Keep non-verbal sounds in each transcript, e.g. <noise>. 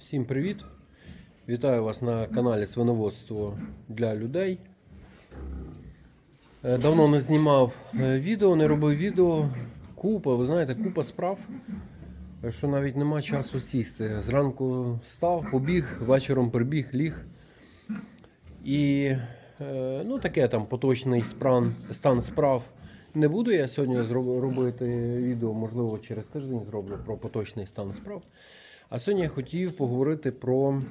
Всім привіт! Вітаю вас на каналі Свиноводство для людей. Е, Давно не знімав е, відео, не робив відео. Купа, ви знаєте, купа справ, е, що навіть нема часу сісти. Зранку став, побіг, вечором прибіг, ліг. І ну, таке там поточний стан справ. Не буду я сьогодні робити відео, можливо, через тиждень зроблю про поточний стан справ. А сьогодні я хотів поговорити про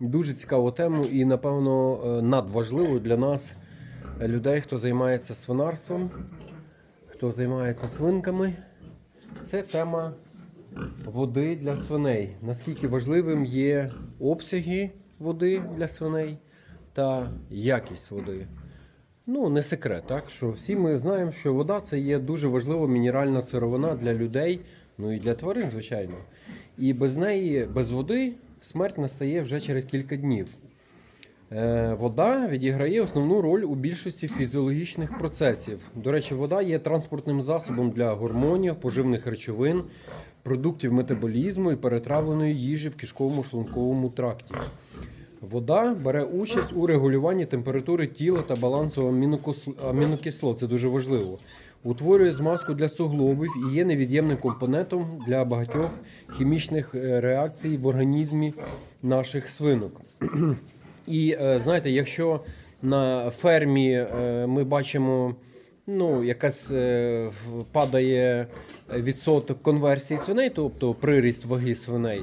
дуже цікаву тему і, напевно, е, надважливу для нас, е, людей, хто займається свинарством, хто займається свинками. Це тема води для свиней. Наскільки важливим є обсяги води для свиней та якість води. Ну, не секрет, так? Що всі ми знаємо, що вода це є дуже важлива мінеральна сировина для людей, ну і для тварин, звичайно. І без неї, без води, смерть настає вже через кілька днів. Е, Вода відіграє основну роль у більшості фізіологічних процесів. До речі, вода є транспортним засобом для гормонів, поживних речовин, продуктів метаболізму і перетравленої їжі в кишковому шлунковому тракті. Вода бере участь у регулюванні температури тіла та балансу амінокислот. Це дуже важливо. Утворює змазку для суглобів і є невід'ємним компонентом для багатьох хімічних е, реакцій в організмі наших свинок. І е, знаєте, якщо на фермі е, ми бачимо, ну, якась падає відсоток конверсії свиней, тобто приріст ваги свиней,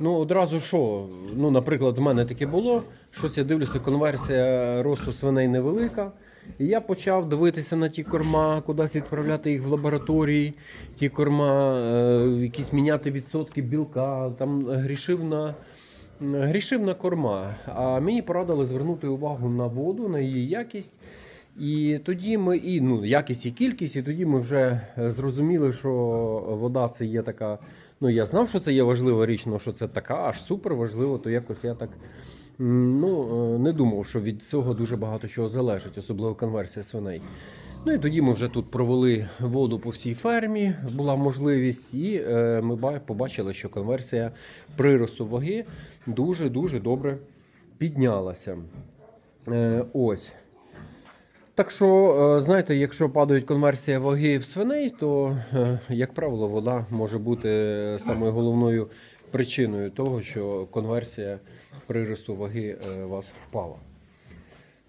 ну одразу що? Ну, наприклад, в мене таке було. Щось я дивлюся, конверсія росту свиней невелика. І я почав дивитися на ті корма, кудись відправляти їх в лабораторії, ті корма, е, якісь міняти відсотки білка, там грішив на грішив на корма. А мені порадили звернути увагу на воду, на її якість. І тоді ми і ну, якість і кількість, і тоді ми вже е, зрозуміли, що вода це є така. Ну я знав, що це є важлива річ, але що це така аж супер важливо, то якось я так ну, е, не думав, що від цього дуже багато чого залежить, особливо конверсія свиней. Ну і тоді ми вже тут провели воду по всій фермі, була можливість, і е, ми побачили, що конверсія приросту ваги дуже-дуже добре піднялася. Е, ось. Так що, е, знаєте, якщо падають конверсія ваги в свиней, то, е, як правило, вода може бути самою головною причиною того, що конверсія приросту ваги е, вас впала.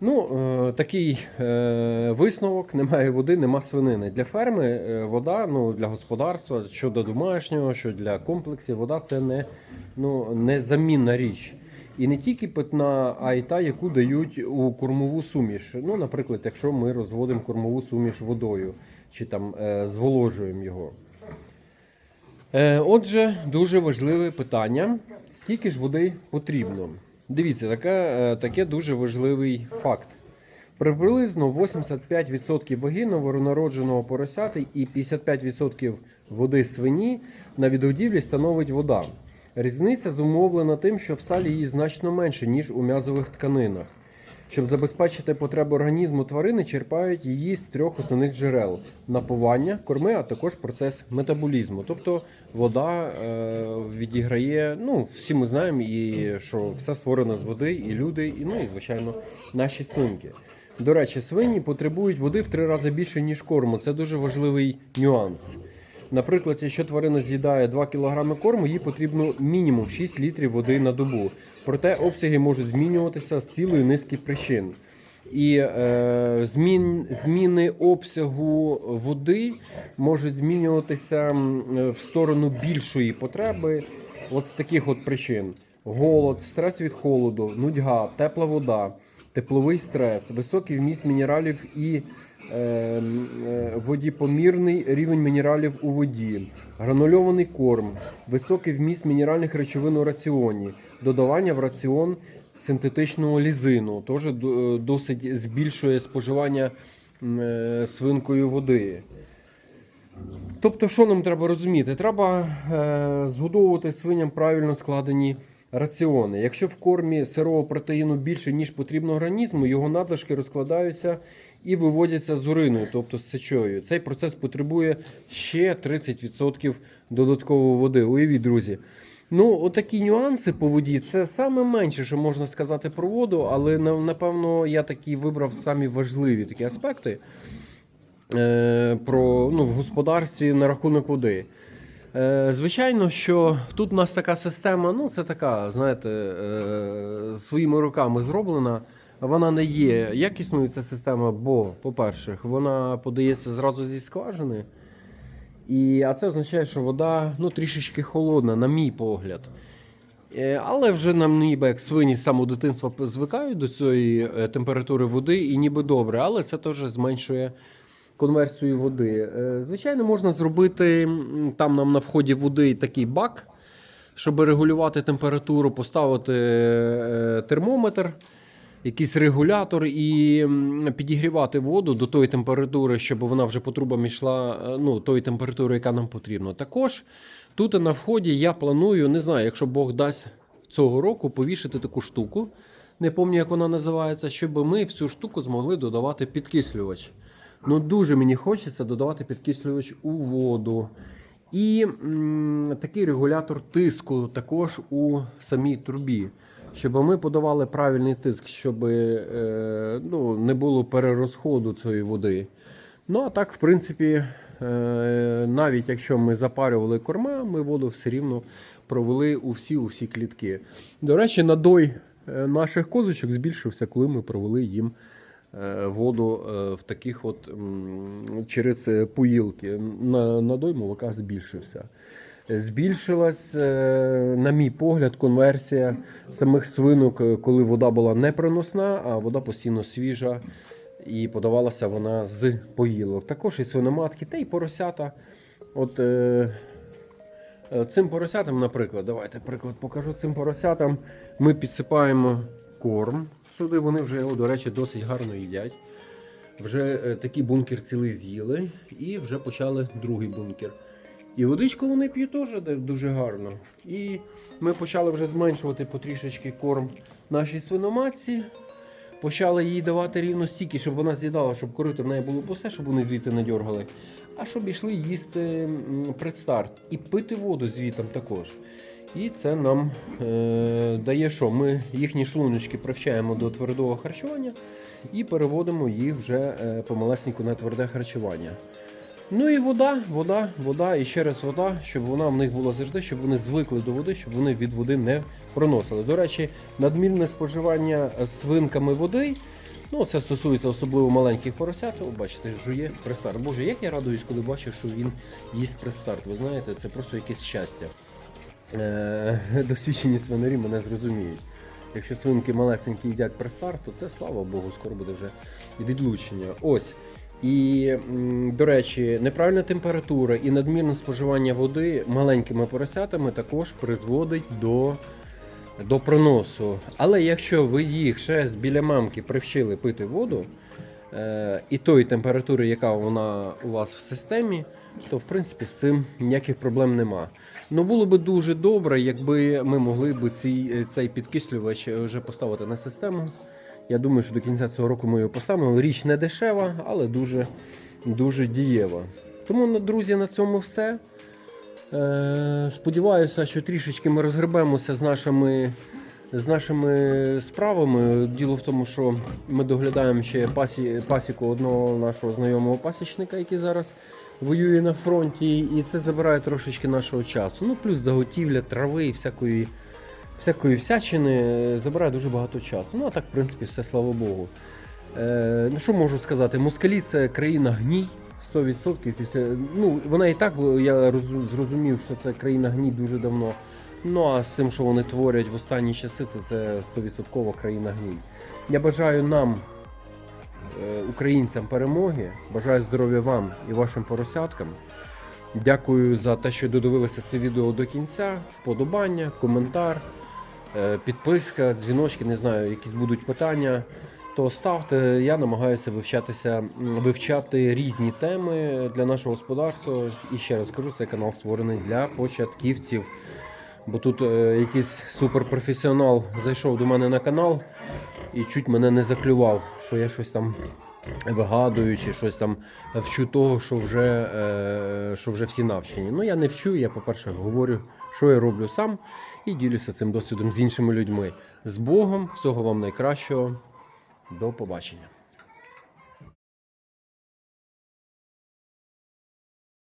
Ну, е, такий е, висновок: немає води, нема свинини. Для ферми е, вода, ну, для господарства, що до домашнього, що для комплексів, вода це не, ну, незамінна річ. І не тільки питна, а й та, яку дають у кормову суміш. Ну, наприклад, якщо ми розводимо кормову суміш водою чи там е, зволожуємо його. Е, Отже, дуже важливе питання: скільки ж води потрібно? Дивіться, таке, таке дуже важливий факт. Приблизно 85% ваги новонародженого поросяти і 55% води свині на відгодівлі становить вода. Різниця зумовлена тим, що в салі її значно менше, ніж у м'язових тканинах. Щоб забезпечити потреби організму тварини, черпають її з трьох основних джерел: напування, корми, а також процес метаболізму. Тобто вода е, відіграє, ну всі ми знаємо, і що все створено з води, і люди, і ну і звичайно наші свинки. До речі, свині потребують води в три рази більше, ніж корму. Це дуже важливий нюанс. Наприклад, якщо тварина з'їдає 2 кг корму, їй потрібно мінімум 6 літрів води на добу. Проте обсяги можуть змінюватися з цілої низки причин. І е, змін, зміни обсягу води можуть змінюватися в сторону більшої потреби. От з таких от причин: голод, стрес від холоду, нудьга, тепла вода, тепловий стрес, високий вміст мінералів і е, е, водіпомірний рівень мінералів у воді, гранульований корм, високий вміст мінеральних речовин у раціоні, додавання в раціон синтетичного лізину, теж досить збільшує споживання е, свинкою води. Тобто, що нам треба розуміти? Треба е, згодовувати свиням правильно складені раціони. Якщо в кормі сирого протеїну більше, ніж потрібно організму, його надлишки розкладаються і виводяться з уриною, тобто з сечою. Цей процес потребує ще 30% додаткової води. Уявіть, друзі. Ну, отакі нюанси по воді це саме менше, що можна сказати про воду, але напевно я такі вибрав самі важливі такі аспекти е, про ну, в господарстві на рахунок води. Е, Звичайно, що тут у нас така система, ну це така, знаєте, е, своїми руками зроблена. Вона не є якісною ця система, бо, по-перше, вона подається зразу зі скважини. І, а це означає, що вода ну, трішечки холодна, на мій погляд. Е, Але вже нам ніби як свині з самого дитинства звикають до цієї температури води, і ніби добре, але це теж зменшує конверсію води. Е, Звичайно, можна зробити там нам на вході води такий бак, щоб регулювати температуру, поставити е, термометр, якийсь регулятор і підігрівати воду до тої температури, щоб вона вже по трубам йшла е, ну, тої температури, яка нам потрібна. Також тут на вході я планую, не знаю, якщо Бог дасть цього року, повішати таку штуку. Не пам'ятаю, як вона називається, щоб ми в цю штуку змогли додавати підкислювач. Ну, дуже мені хочеться додавати підкислювач у воду. І м, такий регулятор тиску також у самій трубі, щоб ми подавали правильний тиск, щоб е, ну, не було перерозходу цієї води. Ну а так, в принципі, е, навіть якщо ми запарювали корма, ми воду все рівно провели у всі, у всі клітки. До речі, надой е, наших козочок збільшився, коли ми провели їм воду е, в таких от через е, поїлки. На, надой молока збільшився. Е, Збільшилась, е, на мій погляд, конверсія самих свинок, е, коли вода була не приносна, а вода постійно свіжа і подавалася вона з поїлок. Також і свиноматки, та й поросята. От е, е, цим поросятам, наприклад, давайте приклад покажу. Цим поросятам ми підсипаємо корм. Сюди вони вже його, до речі, досить гарно їдять. Вже е, такий бункер цілий з'їли і вже почали другий бункер. І водичку вони п'ють теж дуже гарно. І ми почали вже зменшувати потрішечки корм нашій свиноматці. Почали їй давати рівно стільки, щоб вона з'їдала, щоб корито в неї було пусте, щоб вони звідси не дергали. А щоб йшли їсти предстарт. І пити воду звітом також. І це нам е, дає, що ми їхні шлуночки привчаємо до твердого харчування і переводимо їх вже е, помалесеньку на тверде харчування. Ну і вода, вода, вода і ще раз вода, щоб вона в них була завжди, щоб вони звикли до води, щоб вони від води не проносили. До речі, надмірне споживання свинками води. Ну, це стосується особливо маленьких поросят. О, бачите, жує престарт. Боже, як я радуюсь, коли бачу, що він їсть престарт. Ви знаєте, це просто якесь щастя. Е, <laughs> досвідчені свинарі мене зрозуміють. Якщо свинки малесенькі їдять престарт, то це слава Богу, скоро буде вже відлучення. Ось. І, до речі, неправильна температура і надмірне споживання води маленькими поросятами також призводить до, до проносу. Але якщо ви їх ще з біля мамки привчили пити воду, е, і тої температури, яка вона у вас в системі, то в принципі з цим ніяких проблем нема. Ну було би дуже добре, якби ми могли б цей, цей підкислювач вже поставити на систему. Я думаю, що до кінця цього року ми його поставимо. Річ не дешева, але дуже, дуже дієва. Тому, ну, друзі, на цьому все. Е, сподіваюся, що трішечки ми розгребемося з нашими, з нашими справами. Діло в тому, що ми доглядаємо ще пасі, пасіку одного нашого знайомого пасічника, який зараз воює на фронті, і це забирає трошечки нашого часу. Ну, плюс заготівля трави і всякої, всякої всячини е, забирає дуже багато часу. Ну, а так, в принципі, все слава Богу. Е, ну, що можу сказати? Москалі це країна гній. 100% після. Ну, вона і так, я зрозумів, що це країна гній дуже давно. Ну а з цим, що вони творять в останні часи, то це 100% країна гній. Я бажаю нам, е, українцям, перемоги, бажаю здоров'я вам і вашим поросяткам. Дякую за те, що додивилися це відео до кінця. Вподобання, коментар, е, підписка, дзвіночки, не знаю, якісь будуть питання. То ставте, я намагаюся вивчатися, вивчати різні теми для нашого господарства. І ще раз кажу, цей канал створений для початківців. Бо тут е, якийсь суперпрофесіонал зайшов до мене на канал і чуть мене не заклював, що я щось там вигадуючи щось там, вчу того, що вже, е, що вже всі навчені. Ну я не вчу, я, по-перше, говорю, що я роблю сам і ділюся цим досвідом з іншими людьми. З Богом, всього вам найкращого. До побачення.